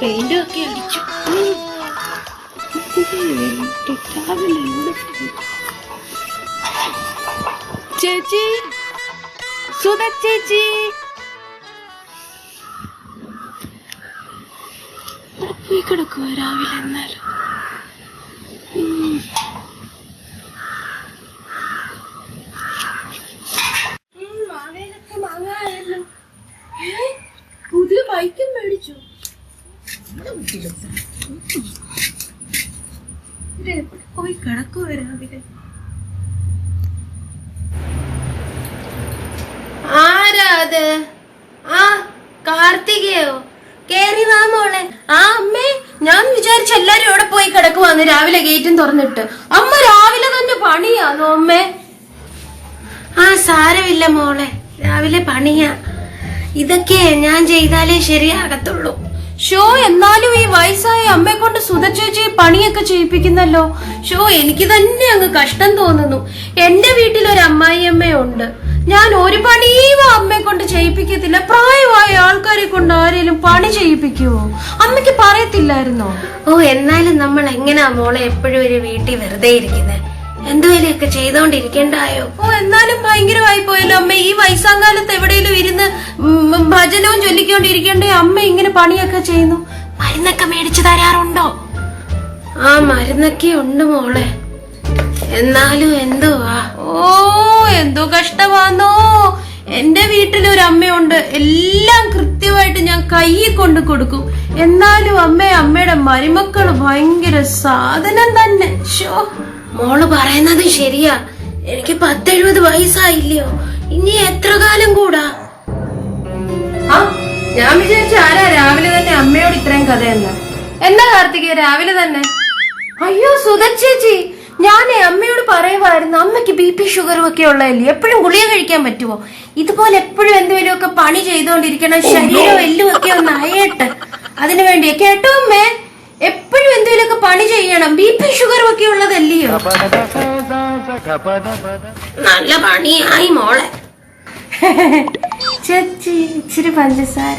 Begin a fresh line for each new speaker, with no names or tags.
പെയിന്റും ഒക്കെ അടിച്ചു. ചേച്ചി സുധ ചേച്ചി. പോയി രാവിലെ എന്നാലും? ബൈക്കും മേടിച്ചു. പോയി കിടക്കുവോ രാവിലെ ആരാ അത്? ആ കാർത്തികയോ? കേറി വാ മോളെ. ആ അമ്മേ ഞാൻ വിചാരിച്ച എല്ലാരും ഇവിടെ പോയി കിടക്കുവാന്ന് രാവിലെ ഗേറ്റും തുറന്നിട്ട്. അമ്മ രാവിലെ തന്നെ പണിയാന്നോ അമ്മേ? ആ സാരമില്ല മോളെ. രാവിലെ പണിയാ. ഇതൊക്കെ ഞാൻ ചെയ്താലേ ശരിയാകത്തുള്ളൂ. ഷോ എന്നാലും ഈ വയസ്സായ അമ്മയെ കൊണ്ട് ചേച്ചി പണിയൊക്കെ ചെയ്യിപ്പിക്കുന്നല്ലോ. ഷോ എനിക്ക് തന്നെ അങ്ങ് കഷ്ടം തോന്നുന്നു. എന്റെ വീട്ടിൽ ഒരു അമ്മായിയമ്മയുണ്ട് ഞാൻ ഒരു പണിയും അമ്മയെ കൊണ്ട് ചെയ്യിപ്പിക്കത്തില്ല. പ്രായമായ ആൾക്കാരെ കൊണ്ട് ആരെങ്കിലും പണി ചെയ്യിപ്പിക്കുവോ? അമ്മയ്ക്ക് പറയത്തില്ലായിരുന്നോ? ഓ എന്നാലും നമ്മൾ എങ്ങനെയാ മോളെ എപ്പോഴും ഒരു വീട്ടിൽ വെറുതെ ഇരിക്കുന്നത് എന്തുവരെയൊക്കെ ചെയ്തോണ്ടിരിക്കണ്ടായോ? ഓ എന്നാലും പോയല്ലോ അമ്മ ഈ വയസ്സാങ്കാലത്ത് എവിടെയെങ്കിലും ഇരുന്ന് ഭജനവും ചൊല്ലിക്കൊണ്ടിരിക്കണ്ടേ? അമ്മ ഇങ്ങനെ പണിയൊക്കെ ചെയ്യുന്നു? മരുന്നൊക്കെ മേടിച്ചു തരാറുണ്ടോ? ആ മരുന്നൊക്കെ ഉണ്ട് മോളെ. എന്നാലും എന്തുവാ? ഓ എന്തോ കഷ്ടമാണോ എന്റെ വീട്ടിൽ ഒരു അമ്മയുണ്ട്. എല്ലാം കൃത്യമായിട്ട് ഞാൻ കയ്യിൽ കൊണ്ട് കൊടുക്കും. എന്നാലും അമ്മ അമ്മയുടെ മരുമക്കൾ ഭയങ്കര സാധനം തന്നെ. ഷോ മോൾ പറയുന്നത് ശരിയാ. എനിക്ക് പത്തെഴുപത് വയസ്സായില്ലയോ? ഇനി എത്ര കാലം കൂടാ? ആ ഞാൻ വിചാരിച്ചു ആരാ രാവിലെ തന്നെ അമ്മയോട് ഇത്രയും കഥയെന്ന്? എന്താ കാർത്തിക രാവിലെ തന്നെ? അയ്യോ സുധ ചേച്ചി ഞാനേ അമ്മയോട് പറയുമായിരുന്നു അമ്മയ്ക്ക് ബി പി ഷുഗറും ഒക്കെ ഉള്ളതല്ലേ? എപ്പോഴും ഗുളിക കഴിക്കാൻ പറ്റുമോ ഇതുപോലെ എപ്പോഴും എന്തെങ്കിലും ഒക്കെ പണി ചെയ്തുകൊണ്ടിരിക്കണം ശരീരം എല്ലും ഒക്കെ ഒന്ന് അയട്ട്. അതിനു വേണ്ടി കേട്ടോ അമ്മേ എപ്പോഴും എന്തെങ്കിലും ഒക്കെ പണി ചെയ്യണം. ബി പി ഷുഗറും ഒക്കെ ഉള്ളതല്ലയോ? നല്ല പണിയായി മോളെ. ചേച്ചി ഇച്ചിരി പഞ്ചസാര.